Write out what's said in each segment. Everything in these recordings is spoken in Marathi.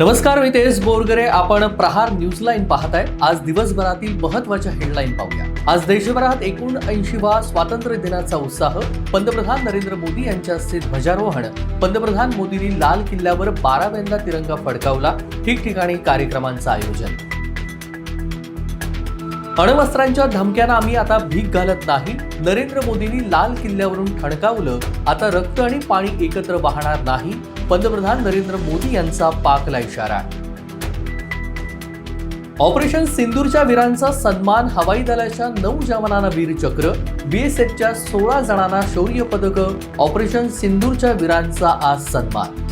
नमस्कार मी तेज बोरगरे. आपण प्रहार न्यूज लाईन पाहताय. आज दिवसभरातील महत्त्वाच्या हेडलाईन पाहूया. आज देशभरात एकूण ऐंशीवा स्वातंत्र्य दिनाचा उत्साह. पंतप्रधान नरेंद्र मोदी यांच्या हस्ते ध्वजारोहण. पंतप्रधान मोदींनी लाल किल्ल्यावर बाराव्यांदा तिरंगा फडकावला. ठिकठिकाणी कार्यक्रमांचं आयोजन. अण्वस्त्रांच्या धमक्यांना आम्ही आता भीक घालत नाही. नरेंद्र मोदींनी लाल किल्ल्यावरून ठणकावलं. आता रक्त आणि पाणी एकत्र वाहणार नाही. पंतप्रधान नरेंद्र मोदी यांचा पाकला इशारा. ऑपरेशन सिंदूरच्या वीरांचा सन्मान हवाई दलाच्या नऊ जवानांना वीरचक्र बीएसएफच्या सोळा जणांना शौर्य पदक. ऑपरेशन सिंदूरच्या वीरांचा आज सन्मान.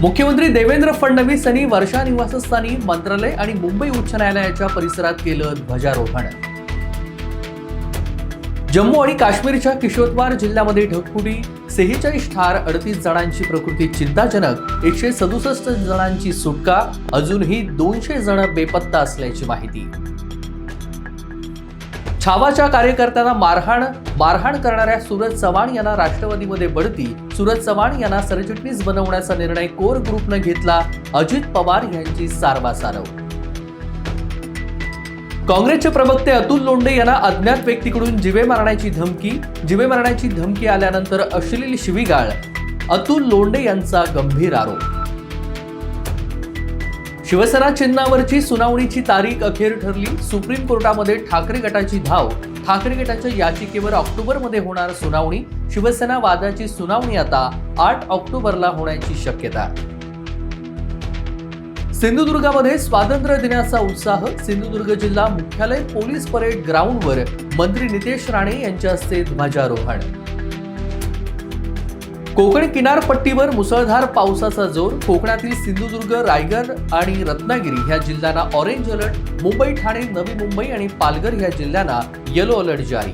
मुख्यमंत्री देवेंद्र फडणवीस यांनी वर्षा निवासस्थानी मंत्रालय आणि मुंबई उच्च न्यायालयाच्या परिसरात केलं ध्वजारोहण. जम्मू आणि काश्मीरच्या किशोरवार जिल्ह्यामध्ये ढगफुटी सेहेचाळीस ठार अडतीस जणांची प्रकृती चिंताजनक एकशे सदुसष्ट जणांची सुटका अजूनही दोनशे जण बेपत्ता असल्याची माहिती. छावाच्या कार्यकर्त्यांना मारहाण मारहाण करणाऱ्या सूरज चव्हाण यांना राष्ट्रवादीमध्ये बढती सूरज चव्हाण यांना सरचिटणीस बनवण्याचा निर्णय कोर ग्रुपनं घेतला अजित पवार यांची सारवासारव. काँग्रेसचे प्रवक्ते अतुल लोंढे यांना अज्ञात व्यक्तीकडून जिवे मारण्याची धमकी जिवे मारण्याची धमकी आल्यानंतर अश्लील शिवीगाळ अतुल लोंढे यांचा गंभीर आरोप. शिवसेना चिन्हावरची सुनावणीची तारीख अखेर ठरली. सुप्रीम कोर्टामध्ये ठाकरे गटाची धाव. ठाकरे गटाच्या याचिकेवर ऑक्टोबरमध्ये होणार सुनावणी. शिवसेना वादाची सुनावणी आता आठ ऑक्टोबरला होण्याची शक्यता. सिंधुदुर्गामध्ये स्वातंत्र्य दिनाचा उत्साह. सिंधुदुर्ग जिल्हा मुख्यालय पोलीस परेड ग्राउंडवर मंत्री नितेश राणे यांच्या हस्ते ध्वजारोहण. कोकण किनारपट्टीवर मुसळधार पावसाचा जोर कोकणातील सिंधुदुर्ग रायगड आणि रत्नागिरी ह्या जिल्ह्यांना ऑरेंज अलर्ट मुंबई ठाणे नवी मुंबई आणि पालघर ह्या जिल्ह्यांना येलो अलर्ट जारी.